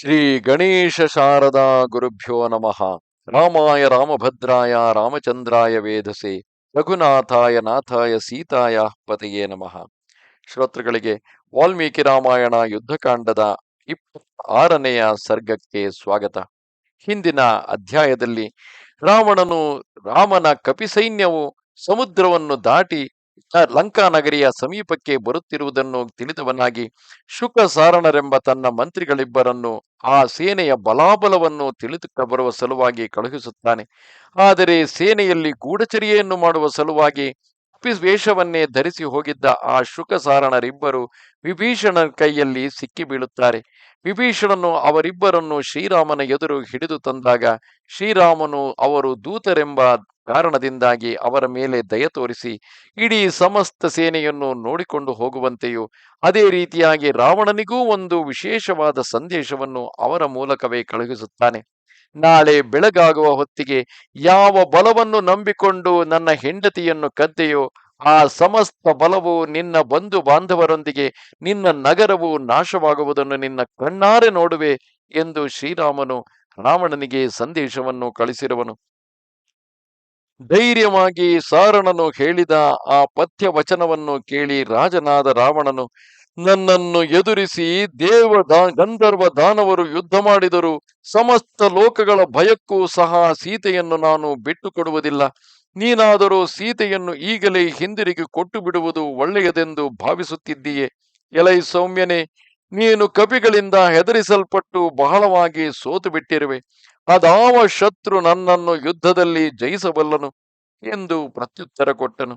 ಶ್ರೀ ಗಣೇಶ ಶಾರದಾ ಗುರುಭ್ಯೋ ನಮಃ. ರಾಮಾಯ ರಾಮಭದ್ರಾಯ ರಾಮಚಂದ್ರಾಯ ವೇದಸೆ. ರಘುನಾಥಾಯ ನಾಥಾಯ ಸೀತಾಯ ಪತೆಯೇ ನಮಃ. ಶ್ರೋತೃಗಳಿಗೆ ವಾಲ್ಮೀಕಿ ರಾಮಾಯಣ ಯುದ್ಧಕಾಂಡದ ಇಪ್ಪತ್ತ ಆರನೆಯ ಸರ್ಗಕ್ಕೆ ಸ್ವಾಗತ. ಹಿಂದಿನ ಅಧ್ಯಾಯದಲ್ಲಿ ರಾವಣನು ರಾಮನ ಕಪಿಸೈನ್ಯವು ಸಮುದ್ರವನ್ನು ದಾಟಿ ಲಂಕಾ ನಗರಿಯ ಸಮೀಪಕ್ಕೆ ಬರುತ್ತಿರುವುದನ್ನು ತಿಳಿದವನಾಗಿ ಶುಕ ಸಾರಣರೆಂಬ ತನ್ನ ಮಂತ್ರಿಗಳಿಬ್ಬರನ್ನು ಆ ಸೇನೆಯ ಬಲಾಬಲವನ್ನು ತಿಳಿದುಕ ಬರುವ ಸಲುವಾಗಿ ಕಳುಹಿಸುತ್ತಾನೆ. ಆದರೆ ಸೇನೆಯಲ್ಲಿ ಗೂಢಚರ್ಯೆಯನ್ನು ಮಾಡುವ ಸಲುವಾಗಿ ವೇಷವನ್ನೇ ಧರಿಸಿ ಹೋಗಿದ್ದ ಆ ಶುಕಸಾರಣರಿಬ್ಬರು ವಿಭೀಷಣನ ಕೈಯಲ್ಲಿ ಸಿಕ್ಕಿ ಬೀಳುತ್ತಾರೆ. ವಿಭೀಷಣನು ಅವರಿಬ್ಬರನ್ನು ಶ್ರೀರಾಮನ ಎದುರು ಹಿಡಿದು ತಂದಾಗ ಶ್ರೀರಾಮನು ಅವರು ದೂತರೆಂಬ ಕಾರಣದಿಂದಾಗಿ ಅವರ ಮೇಲೆ ದಯ ತೋರಿಸಿ ಇಡೀ ಸಮಸ್ತ ಸೇನೆಯನ್ನು ನೋಡಿಕೊಂಡು ಹೋಗುವಂತೆಯೂ, ಅದೇ ರೀತಿಯಾಗಿ ರಾವಣನಿಗೂ ಒಂದು ವಿಶೇಷವಾದ ಸಂದೇಶವನ್ನು ಅವರ ಮೂಲಕವೇ ಕಳುಹಿಸುತ್ತಾನೆ. ನಾಳೆ ಬೆಳಗಾಗುವ ಹೊತ್ತಿಗೆ ಯಾವ ಬಲವನ್ನು ನಂಬಿಕೊಂಡು ನನ್ನ ಹೆಂಡತಿಯನ್ನು ಕದ್ದೆಯೋ ಆ ಸಮಸ್ತ ಬಲವು ನಿನ್ನ ಬಂಧು ಬಾಂಧವರೊಂದಿಗೆ ನಿನ್ನ ನಗರವು ನಾಶವಾಗುವುದನ್ನು ನಿನ್ನ ಕಣ್ಣಾರೆ ನೋಡುವೆ ಎಂದು ಶ್ರೀರಾಮನು ರಾವಣನಿಗೆ ಸಂದೇಶವನ್ನು ಕಳಿಸಿರುವನು. ಧೈರ್ಯವಾಗಿ ಸಾರಣನು ಹೇಳಿದ ಆ ಪಥ್ಯ ವಚನವನ್ನು ಕೇಳಿ ರಾಜನಾದ ರಾವಣನು ನನ್ನನ್ನು ಎದುರಿಸಿ ದೇವ ಗಂಧರ್ವ ದಾನವರು ಯುದ್ಧ ಮಾಡಿದರು. ಸಮಸ್ತ ಲೋಕಗಳ ಭಯಕ್ಕೂ ಸಹ ಸೀತೆಯನ್ನು ನಾನು ಬಿಟ್ಟು ಕೊಡುವುದಿಲ್ಲ ನೀನಾದರೂ ಸೀತೆಯನ್ನು ಈಗಲೇ ಹಿಂದಿರುಗಿ ಕೊಟ್ಟು ಬಿಡುವುದು ಒಳ್ಳೆಯದೆಂದು ಭಾವಿಸುತ್ತಿದ್ದೀಯೆ. ಎಲೈ ಸೌಮ್ಯನೇ, ನೀನು ಕಪಿಗಳಿಂದ ಹೆದರಿಸಲ್ಪಟ್ಟು ಬಹಳವಾಗಿ ಸೋತು ಬಿಟ್ಟಿರುವೆ ಅದಾವ ಶತ್ರು ನನ್ನನ್ನು ಯುದ್ಧದಲ್ಲಿ ಜಯಿಸಬಲ್ಲನು ಎಂದು ಪ್ರತ್ಯುತ್ತರ ಕೊಟ್ಟನು.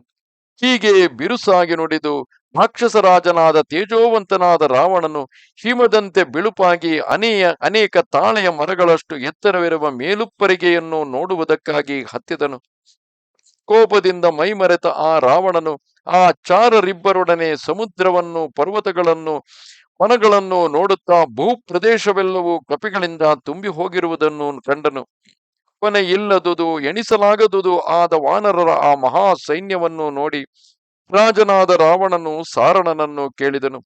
ಹೀಗೆ ಬಿರುಸಾಗಿ ನುಡಿದು ರಾಕ್ಷಸರಾಜನಾದ ತೇಜೋವಂತನಾದ ರಾವಣನು ಹಿಮದಂತೆ ಬಿಳುಪಾಗಿ ಅನೇಯ ಅನೇಕ ತಾಳೆಯ ಮರಗಳಷ್ಟು ಎತ್ತರವಿರುವ ಮೇಲುಪ್ಪರಿಗೆಯನ್ನು ನೋಡುವುದಕ್ಕಾಗಿ ಹತ್ತಿದನು. ಕೋಪದಿಂದ ಮೈಮರೆತ ಆ ರಾವಣನು ಆ ಚಾರರಿಬ್ಬರೊಡನೆ ಸಮುದ್ರವನ್ನು, ಪರ್ವತಗಳನ್ನು ಮನಗಳನ್ನು ನೋಡುತ್ತಾ ಭೂಪ್ರದೇಶವೆಲ್ಲವೂ ಕಪಿಗಳಿಂದ ತುಂಬಿ ಹೋಗಿರುವುದನ್ನು ಕಂಡನು. ಕೊನೆ ಇಲ್ಲದುದು ಎಣಿಸಲಾಗದುದು ಆದ ವಾನರರ ಆ ಮಹಾ ಸೈನ್ಯವನ್ನು ನೋಡಿ ರಾಜನಾದ ರಾವಣನು ಸಾರಣನನ್ನು ಕೇಳಿದನು.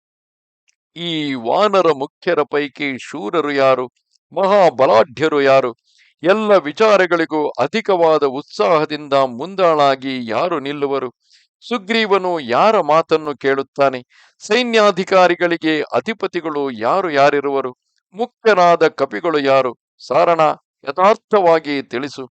ಈ ವಾನರ ಮುಖ್ಯರ ಪೈಕಿ ಶೂರರು ಯಾರು? ಮಹಾಬಲಾಢ್ಯರು ಯಾರು? ಎಲ್ಲ ವಿಚಾರಗಳಿಗೂ ಅಧಿಕವಾದ ಉತ್ಸಾಹದಿಂದ ಮುಂದಾಳಾಗಿ ಯಾರು ನಿಲ್ಲುವರು? ಸುಗ್ರೀವನು ಯಾರ ಮಾತನ್ನು ಕೇಳುತ್ತಾನೆ? ಸೈನ್ಯಾಧಿಕಾರಿಗಳಿಗೆ ಅಧಿಪತಿಗಳು ಯಾರು ಯಾರಿರುವರು? ಮುಖ್ಯರಾದ ಕಪಿಗಳು ಯಾರು? ಸಾರಣ, ಯಥಾರ್ಥವಾಗಿ ತಿಳಿಸು.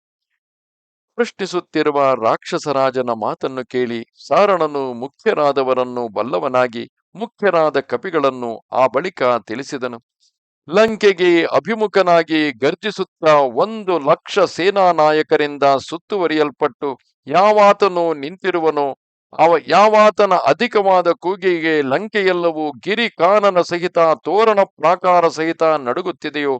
ಪ್ರಶ್ನಿಸುತ್ತಿರುವ ರಾಕ್ಷಸರಾಜನ ಮಾತನ್ನು ಕೇಳಿ ಸಾರಣನು ಮುಖ್ಯರಾದವರನ್ನು ಬಲ್ಲವನಾಗಿ ಮುಖ್ಯರಾದ ಕಪಿಗಳನ್ನು ಆ ಬಳಿಕ ತಿಳಿಸಿದನು. ಲಂಕೆಗೆ ಅಭಿಮುಖನಾಗಿ ಗರ್ಜಿಸುತ್ತಾ ಒಂದು ಲಕ್ಷ ಸೇನಾ ನಾಯಕರಿಂದ ಸುತ್ತುವರಿಯಲ್ಪಟ್ಟು ಯಾವಾತನು ನಿಂತಿರುವನೋ ಅವ ಯಾವಾತನ ಅಧಿಕವಾದ ಕೂಗಿಗೆ ಲಂಕೆಯೆಲ್ಲವೂ ಗಿರಿ ಕಾನನ ಸಹಿತ ತೋರಣ ಪ್ರಾಕಾರ ಸಹಿತ ನಡುಗುತ್ತಿದೆಯೋ,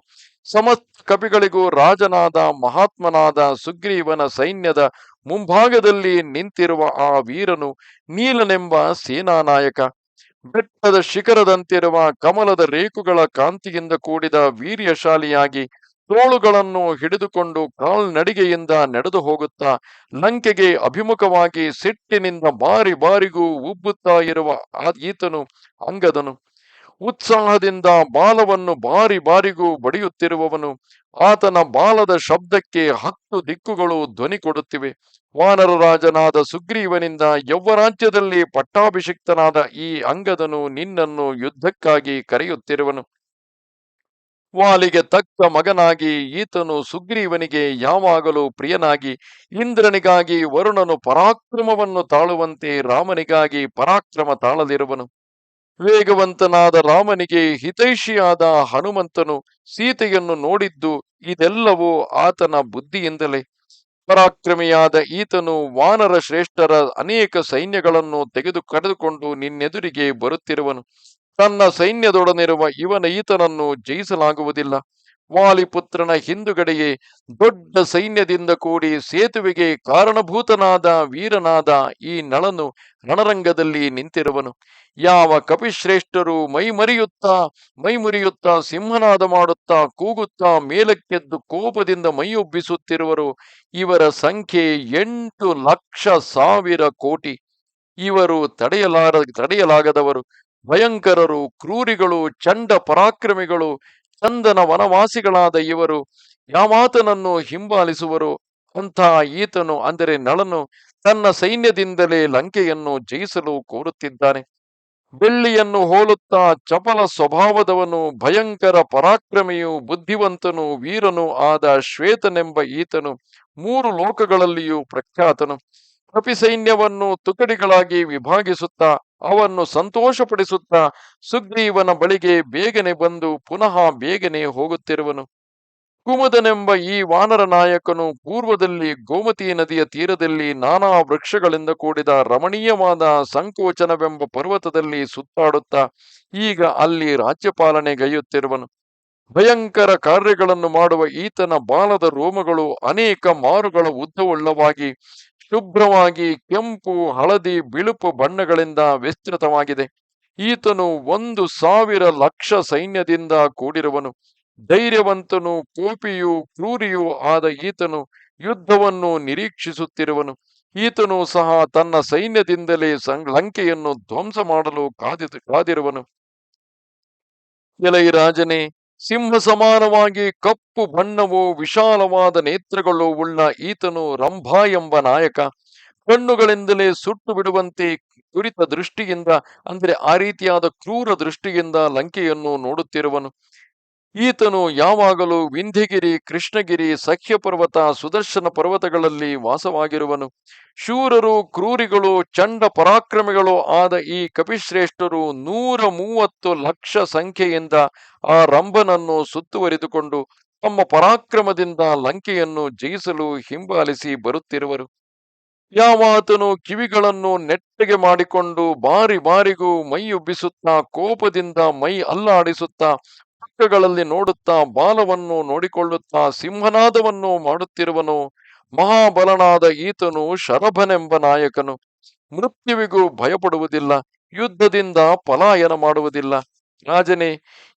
ಸಮಸ್ತ ಕವಿಗಳಿಗೂ ರಾಜನಾದ ಮಹಾತ್ಮನಾದ ಸುಗ್ರೀವನ ಸೈನ್ಯದ ಮುಂಭಾಗದಲ್ಲಿ ನಿಂತಿರುವ ಆ ವೀರನು ನೀಲನೆಂಬ ಸೇನಾನಾಯಕ. ಬೆಟ್ಟದ ಶಿಖರದಂತಿರುವ ಕಮಲದ ರೇಖುಗಳ ಕಾಂತಿಯಿಂದ ಕೂಡಿದ ವೀರ್ಯಶಾಲಿಯಾಗಿ ತೋಳುಗಳನ್ನು ಹಿಡಿದುಕೊಂಡು ಕಾಲ್ನಡಿಗೆಯಿಂದ ನಡೆದು ಹೋಗುತ್ತಾ ಲಂಕೆಗೆ ಅಭಿಮುಖವಾಗಿ ಸಿಟ್ಟಿನಿಂದ ಬಾರಿ ಬಾರಿಗೂ ಉಬ್ಬುತ್ತಾ ಇರುವ ಈತನು, ಅಂಗದನು. ಉತ್ಸಾಹದಿಂದ ಬಾಲವನ್ನು ಬಾರಿ ಬಾರಿಗೂ ಬಡಿಯುತ್ತಿರುವವನು, ಆತನ ಬಾಲದ ಶಬ್ದಕ್ಕೆ ಹತ್ತು ದಿಕ್ಕುಗಳು ಧ್ವನಿ ಕೊಡುತ್ತಿವೆ. ವಾನರ ರಾಜನಾದ ಸುಗ್ರೀವನಿಂದ ಯೌವರಾಜ್ಯದಲ್ಲಿ ಪಟ್ಟಾಭಿಷಿಕ್ತನಾದ ಈ ಅಂಗದನು ನಿನ್ನನ್ನು ಯುದ್ಧಕ್ಕಾಗಿ ಕರೆಯುತ್ತಿರುವನು. ವಾಲಿಗೆ ತಕ್ಕ ಮಗನಾಗಿ ಈತನು ಸುಗ್ರೀವನಿಗೆ ಯಾವಾಗಲೂ ಪ್ರಿಯನಾಗಿ ಇಂದ್ರನಿಗಾಗಿ ವರುಣನು ಪರಾಕ್ರಮವನ್ನು ತಾಳುವಂತೆ ರಾಮನಿಗಾಗಿ ಪರಾಕ್ರಮ ತಾಳಲಿರುವನು. ವೇಗವಂತನಾದ ರಾಮನಿಗೆ ಹಿತೈಷಿಯಾದ ಹನುಮಂತನು ಸೀತೆಯನ್ನು ನೋಡಿದ್ದು ಇದೆಲ್ಲವೂ ಆತನ ಬುದ್ಧಿಯಿಂದಲೇ. ಪರಾಕ್ರಮಿಯಾದ ಈತನು ವಾನರ ಶ್ರೇಷ್ಠರ ಅನೇಕ ಸೈನ್ಯಗಳನ್ನು ತೆಗೆದು ಕರೆದುಕೊಂಡು ನಿನ್ನೆದುರಿಗೆ ಬರುತ್ತಿರುವನು. ತನ್ನ ಸೈನ್ಯದೊಡನಿರುವ ಇವನ ಈತನನ್ನು ಜಯಿಸಲಾಗುವುದಿಲ್ಲ. ವಾಲಿಪುತ್ರನ ಹಿಂದುಗಡೆಯೇ ದೊಡ್ಡ ಸೈನ್ಯದಿಂದ ಕೂಡಿ ಸೇತುವೆಗೆ ಕಾರಣಭೂತನಾದ ವೀರನಾದ ಈ ನಳನು ರಣರಂಗದಲ್ಲಿ ನಿಂತಿರುವನು. ಯಾವ ಕಪಿಶ್ರೇಷ್ಠರು ಮೈಮರಿಯುತ್ತಾ, ಮೈಮುರಿಯುತ್ತಾ, ಸಿಂಹನಾದ ಮಾಡುತ್ತಾ, ಕೂಗುತ್ತಾ, ಮೇಲಕ್ಕೆದ್ದು ಕೋಪದಿಂದ ಮೈಯೊಬ್ಬಿಸುತ್ತಿರುವರು, ಇವರ ಸಂಖ್ಯೆ ಎಂಟು ಲಕ್ಷ ಸಾವಿರ ಕೋಟಿ. ಇವರು ತಡೆಯಲಾರ, ತಡೆಯಲಾಗದವರು. ಭಯಂಕರರು, ಕ್ರೂರಿಗಳು, ಚಂಡ ಪರಾಕ್ರಮಿಗಳು, ಚಂದನ ವನವಾಸಿಗಳಾದ ಇವರು ಯಾವಾತನನ್ನು ಹಿಂಬಾಲಿಸುವರು. ಅಂತಹ ಈತನು ಅಂದರೆ ನಳನು ತನ್ನ ಸೈನ್ಯದಿಂದಲೇ ಲಂಕೆಯನ್ನು ಜಯಿಸಲು ಕೋರುತ್ತಿದ್ದಾನೆ. ಬೆಳ್ಳಿಯನ್ನು ಹೋಲುತ್ತಾ ಚಪಲ ಸ್ವಭಾವದವನು, ಭಯಂಕರ ಪರಾಕ್ರಮಿಯು ಬುದ್ಧಿವಂತನು, ವೀರನು ಆದ ಶ್ವೇತನೆಂಬ ಈತನು ಮೂರು ಲೋಕಗಳಲ್ಲಿಯೂ ಪ್ರಖ್ಯಾತನು. ಕಪಿ ಸೈನ್ಯವನ್ನು ತುಕಡಿಗಳಾಗಿ ವಿಭಾಗಿಸುತ್ತಾ ಅವನ್ನು ಸಂತೋಷಪಡಿಸುತ್ತಾ ಸುಗ್ರೀವನ ಬಳಿಗೆ ಬೇಗನೆ ಬಂದು ಪುನಃ ಬೇಗನೆ ಹೋಗುತ್ತಿರುವನು. ಕುಮುದನೆಂಬ ಈ ವಾನರ ನಾಯಕನು ಪೂರ್ವದಲ್ಲಿ ಗೋಮತಿ ನದಿಯ ತೀರದಲ್ಲಿ ನಾನಾ ವೃಕ್ಷಗಳಿಂದ ಕೂಡಿದ ರಮಣೀಯವಾದ ಸಂಕೋಚನವೆಂಬ ಪರ್ವತದಲ್ಲಿ ಸುತ್ತಾಡುತ್ತಾ ಈಗ ಅಲ್ಲಿ ರಾಜ್ಯಪಾಲನೆಗೈಯುತ್ತಿರುವನು ಭಯಂಕರ ಕಾರ್ಯಗಳನ್ನು ಮಾಡುವ ಈತನ ಬಾಲದ ರೋಮಗಳು ಅನೇಕ ಮಾರುಗಳ ಉದ್ದವುಳ್ಳವಾಗಿ ಶುಭ್ರವಾಗಿ ಕೆಂಪು, ಹಳದಿ, ಬಿಳುಪು ಬಣ್ಣಗಳಿಂದ ವಿಸ್ತೃತವಾಗಿದೆ. ಈತನು ಒಂದು ಸಾವಿರ ಲಕ್ಷ ಸೈನ್ಯದಿಂದ ಕೂಡಿರುವನು. ಧೈರ್ಯವಂತನು, ಕೋಪಿಯೂ, ಕ್ರೂರಿಯೂ ಆದ ಈತನು ಯುದ್ಧವನ್ನು ನಿರೀಕ್ಷಿಸುತ್ತಿರುವನು. ಈತನು ಸಹ ತನ್ನ ಸೈನ್ಯದಿಂದಲೇ ಲಂಕೆಯನ್ನು ಧ್ವಂಸ ಮಾಡಲು ಕಾದಿ ಕಾದಿರುವನು. ಎಲೈ ರಾಜನೇ ಸಿಂಹ ಸಮಾನವಾಗಿ ಕಪ್ಪು ಬಣ್ಣವು ವಿಶಾಲವಾದ ನೇತ್ರಗಳು ಉಳ್ಳ ಈತನು ರಂಭಾ ಎಂಬ ನಾಯಕ. ಕಣ್ಣುಗಳಿಂದಲೇ ಸುಟ್ಟು ಬಿಡುವಂತೆ ಕುರಿತ ದೃಷ್ಟಿಯಿಂದ, ಅಂದ್ರೆ ಆ ರೀತಿಯಾದ ಕ್ರೂರ ದೃಷ್ಟಿಯಿಂದ ಲಂಕೆಯನ್ನು ನೋಡುತ್ತಿರುವನು. ಈತನು ಯಾವಾಗಲೂ ವಿಂಧ್ಯಗಿರಿ, ಕೃಷ್ಣಗಿರಿ ಸಖ್ಯ ಪರ್ವತ ಸುದರ್ಶನ ಪರ್ವತಗಳಲ್ಲಿ ವಾಸವಾಗಿರುವನು. ಶೂರರು, ಕ್ರೂರಿಗಳು, ಚಂಡ ಪರಾಕ್ರಮಿಗಳು ಆದ ಈ ಕಪಿಶ್ರೇಷ್ಠರು ನೂರ ಮೂವತ್ತು ಲಕ್ಷ ಸಂಖ್ಯೆಯಿಂದ ಆ ರಂಭನನ್ನು ಸುತ್ತುವರಿದುಕೊಂಡು ತಮ್ಮ ಪರಾಕ್ರಮದಿಂದ ಲಂಕೆಯನ್ನು ಜಯಿಸಲು ಹಿಂಬಾಲಿಸಿ ಬರುತ್ತಿರುವರು. ಯಾವಾತನು ಕಿವಿಗಳನ್ನು ನೆಟ್ಟಗೆ ಮಾಡಿಕೊಂಡು ಬಾರಿ ಬಾರಿಗೂ ಮೈಯುಬ್ಬಿಸುತ್ತಾ, ಕೋಪದಿಂದ ಮೈ ಅಲ್ಲಾಡಿಸುತ್ತಾ ಪಕ್ಕಗಳಲ್ಲಿ ನೋಡುತ್ತಾ ಬಾಲವನ್ನು ನೋಡಿಕೊಳ್ಳುತ್ತಾ ಸಿಂಹನಾದವನ್ನು ಮಾಡುತ್ತಿರುವನು, ಮಹಾಬಲನಾದ ಈತನು ಶರಭನೆಂಬ ನಾಯಕನು. ಮೃತ್ಯುವಿಗೂ ಭಯಪಡುವುದಿಲ್ಲ, ಯುದ್ಧದಿಂದ ಪಲಾಯನ ಮಾಡುವುದಿಲ್ಲ. ರಾಜನೇ,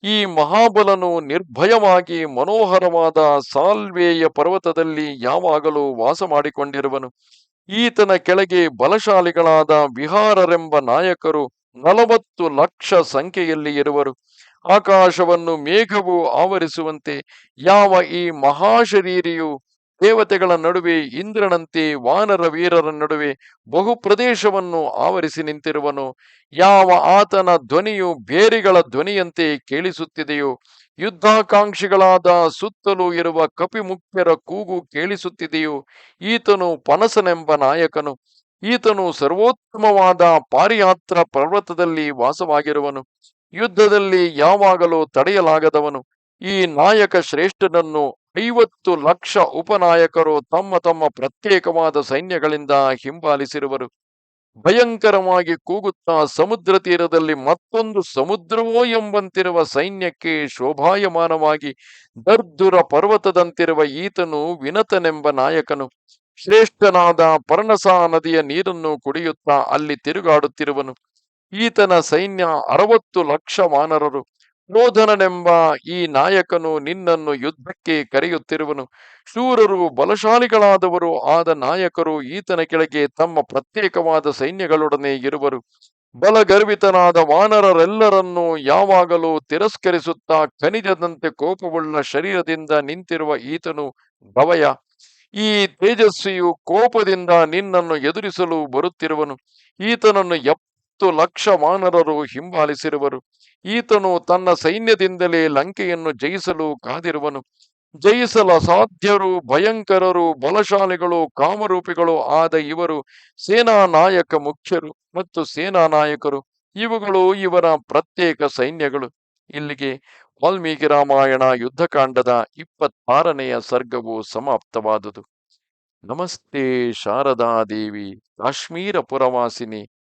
ಈ ಮಹಾಬಲನು ನಿರ್ಭಯವಾಗಿ ಮನೋಹರವಾದ ಸಾಲ್ವೇಯ ಪರ್ವತದಲ್ಲಿ ಯಾವಾಗಲೂ ವಾಸ ಮಾಡಿಕೊಂಡಿರುವನು. ಈತನ ಕೆಳಗೆ ಬಲಶಾಲಿಗಳಾದ ವಿಹಾರರೆಂಬ ನಾಯಕರು ನಲವತ್ತು ಲಕ್ಷ ಸಂಖ್ಯೆಯಲ್ಲಿ ಇರುವರು. ಆಕಾಶವನ್ನು ಮೇಘವು ಆವರಿಸುವಂತೆ, ಯಾವ ಈ ಮಹಾಶರೀರಿಯು ದೇವತೆಗಳ ನಡುವೆ ಇಂದ್ರನಂತೆ ವಾನರ ವೀರರ ನಡುವೆ ಬಹು ಪ್ರದೇಶವನ್ನು ಆವರಿಸಿ ನಿಂತಿರುವನು, ಯಾವ ಆತನ ಧ್ವನಿಯು ಬೇರಿಗಳ ಧ್ವನಿಯಂತೆ ಕೇಳಿಸುತ್ತಿದೆಯೋ, ಯುದ್ಧಾಕಾಂಕ್ಷಿಗಳಾದ ಸುತ್ತಲೂ ಇರುವ ಕಪಿಮುಖ್ಯರ ಕೂಗು ಕೇಳಿಸುತ್ತಿದೆಯೋ, ಈತನು ಪನಸನೆಂಬ ನಾಯಕನು, ಈತನು ಸರ್ವೋತ್ತಮವಾದ ಪಾರಿಯಾತ್ರ ಪರ್ವತದಲ್ಲಿ ವಾಸವಾಗಿರುವನು. ಯುದ್ಧದಲ್ಲಿ ಯಾವಾಗಲೂ ತಡೆಯಲಾಗದವನು. ಈ ನಾಯಕ ಶ್ರೇಷ್ಠನನ್ನು ಐವತ್ತು ಲಕ್ಷ ಉಪನಾಯಕರು ತಮ್ಮ ತಮ್ಮ ಪ್ರತ್ಯೇಕವಾದ ಸೈನ್ಯಗಳಿಂದ ಹಿಂಬಾಲಿಸಿರುವರು. ಭಯಂಕರವಾಗಿ ಕೂಗುತ್ತಾ ಸಮುದ್ರ ತೀರದಲ್ಲಿ ಮತ್ತೊಂದು ಸಮುದ್ರವೋ ಎಂಬಂತಿರುವ ಸೈನ್ಯಕ್ಕೆ ಶೋಭಾಯಮಾನವಾಗಿ ದರ್ದುರ ಪರ್ವತದಂತಿರುವ ಈತನು ವಿನತನೆಂಬ ನಾಯಕನು. ಶ್ರೇಷ್ಠನಾದ ಪರ್ಣಸಾ ನದಿಯ ನೀರನ್ನು ಕುಡಿಯುತ್ತಾ ಅಲ್ಲಿ ತಿರುಗಾಡುತ್ತಿರುವನು. ಈತನ ಸೈನ್ಯ ಅರವತ್ತು ಲಕ್ಷ ವಾನರರು ಕ್ರೋಧನನೆಂಬ ಈ ನಾಯಕನು ನಿನ್ನನ್ನು ಯುದ್ಧಕ್ಕೆ ಕರೆಯುತ್ತಿರುವನು. ಶೂರರು ಬಲಶಾಲಿಗಳಾದವರು ಆದ ನಾಯಕರು ಈತನ ಕೆಳಗೆ ತಮ್ಮ ಪ್ರತ್ಯೇಕವಾದ ಸೈನ್ಯಗಳೊಡನೆ ಇರುವರು. ಬಲಗರ್ವಿತನಾದ ವಾನರರೆಲ್ಲರನ್ನೂ ಯಾವಾಗಲೂ ತಿರಸ್ಕರಿಸುತ್ತಾ ಖನಿಜದಂತೆ ಕೋಪವುಳ್ಳ ಶರೀರದಿಂದ ನಿಂತಿರುವ ಈತನು ಭವಯ. ಈ ತೇಜಸ್ವಿಯು ಕೋಪದಿಂದ ನಿನ್ನನ್ನು ಎದುರಿಸಲು ಬರುತ್ತಿರುವನು. ಈತನನ್ನು ಎಪ್ಪತ್ತು ಲಕ್ಷ ವಾನರರು ಹಿಂಬಾಲಿಸಿರುವರು. ಈತನು ತನ್ನ ಸೈನ್ಯದಿಂದಲೇ ಲಂಕೆಯನ್ನು ಜಯಿಸಲು ಕಾದಿರುವನು. ಜಯಿಸಲ ಸಾಧ್ಯರು, ಭಯಂಕರರು, ಬಲಶಾಲಿಗಳು, ಕಾಮರೂಪಿಗಳು ಆದ ಇವರು ಸೇನಾ ನಾಯಕ ಮುಖ್ಯರು ಮತ್ತು ಸೇನಾ ನಾಯಕರು ಇವುಗಳು ಇವರ ಪ್ರತ್ಯೇಕ ಸೈನ್ಯಗಳು. ಇಲ್ಲಿಗೆ ವಾಲ್ಮೀಕಿ ರಾಮಾಯಣ ಯುದ್ಧಕಾಂಡದ ಇಪ್ಪತ್ತಾರನೆಯ ಸರ್ಗವು ಸಮಾಪ್ತವಾದುದು. ನಮಸ್ತೆ ಶಾರದಾ ದೇವಿ, ಕಾಶ್ಮೀರ ಪುರವಾಸಿನಿ.